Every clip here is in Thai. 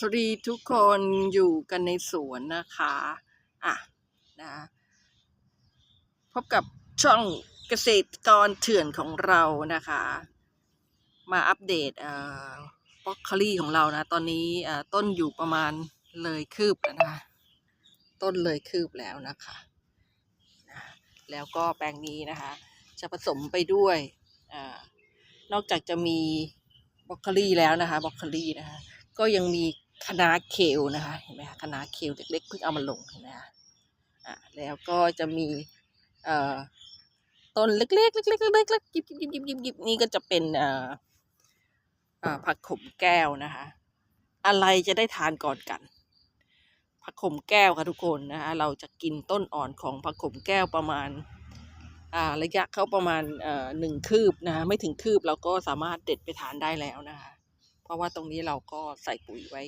สวัสดีทุกคนอยู่กันในสวนนะคะอะนะพบกับช่องเกษตรกรเถื่อนของเรานะคะ มาอัปเดตเอ่อบล็อกคลี่ของเรานะ ตอนนี้เอ่อต้นอยู่ประมาณเลยคืบแล้วนะคะต้นเลยคืบแล้วนะคะนะแล้วก็แปลงนี้นะคะ จะผสมไปด้วยอานอกจากจะมีบล็อกคลี่แล้วนะคะบล็อกคลี่นะคะก็ยังมี คณะเคลนะคะเห็นไหมคะคณะเคลเล็กๆเพิ่งเอามาลงเห็นไหมคะอ่าแล้วก็จะมีเอ่อต้นเล็กๆเล็กๆเล็กๆเล็กๆยิบยิบยิบยิบยิบยิบนี่ก็จะเป็นเอ่อเอ่อผักขมแก้วนะคะ อะไรจะได้ทานก่อนกัน ผักขมแก้วค่ะทุกคนนะคะเราจะกินต้นอ่อนของผักขมแก้วประมาณอ่าระยะเขาประมาณเอ่อหนึ่งคืบนะคะไม่ถึงคืบเราก็สามารถเด็ดไปทานได้แล้วนะคะ เพราะว่าตรงนี้เราก็ใส่ปุ๋ยไว้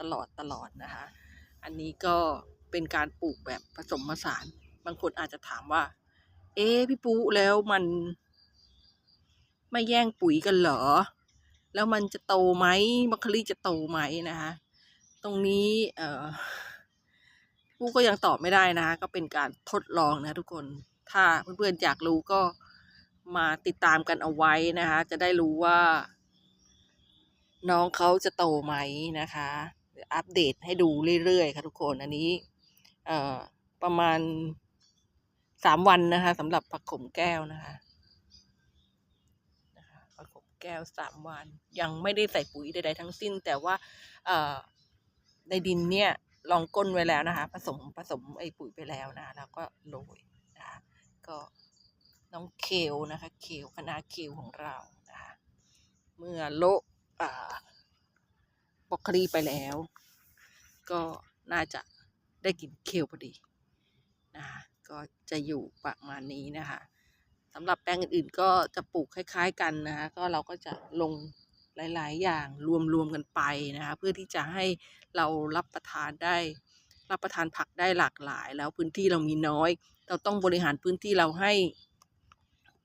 ตลอดตลอดนะคะ อันนี้ก็เป็นการปลูกแบบผสมผสาน บางคนอาจจะถามว่า เอ๊พี่ปูแล้วมัน ไม่แย่งปุ๋ยกันเหรอ แล้วมันจะโตไหมมัคคลี่จะโตไหมนะคะ ตรงนี้เอ่อปูก็ยังตอบไม่ได้นะคะ ก็เป็นการทดลองนะทุกคน ถ้าเพื่อนๆอยากรู้ก็มาติดตามกันเอาไว้นะคะ จะได้รู้ว่า น้องเขาจะโตไหมนะคะเดี๋ยวอัปเดตให้ดูเรื่อยๆค่ะทุกคนอันนี้ประมาณสามวันนะคะสำหรับผักขมแก้วนะคะผักขมแก้วสามวัน ยังไม่ได้ใส่ปุ๋ยใดๆทั้งสิ้น แต่ว่าในดินเนี่ยลองก้นไว้แล้วนะคะ ผสมผสมไอ้ปุ๋ยไปแล้วนะแล้วก็โรยนะคะก็น้องเคลนะคะ เคลคณะเคลของเรานะคะเมื่อโละอ่า บล็อกคลีไปแล้ว ก็น่าจะได้กินเคลพอดีนะคะก็จะอยู่ประมาณนี้นะคะสำหรับแปลงอื่นๆก็จะปลูกคล้ายๆกันนะคะก็เราก็จะลงหลายๆ อย่างรวมๆกันไปนะคะเพื่อที่จะให้เรารับประทานได้ รับประทานผักได้หลากหลาย แล้วพื้นที่เรามีน้อย เราต้องบริหารพื้นที่เราให้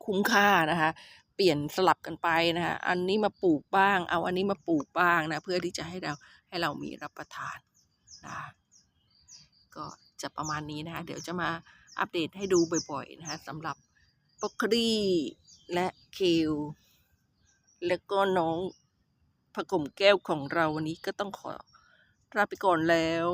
คุ้มค่านะคะ เปลี่ยนสลับกันไปนะคะอันนี้มาปลูกบ้าง เอาอันนี้มาปลูกบ้างนะเพื่อที่จะให้เราให้เรามีรับประทานนะก็จะประมาณนี้นะคะเดี๋ยวจะมาอัปเดตให้ดูบ่อยๆนะคะสำหรับบล็อกคลีและเคลแล้วก็น้องผักกมแก้วของเราวันนี้ก็ต้องขอลาไปก่อนแล้ว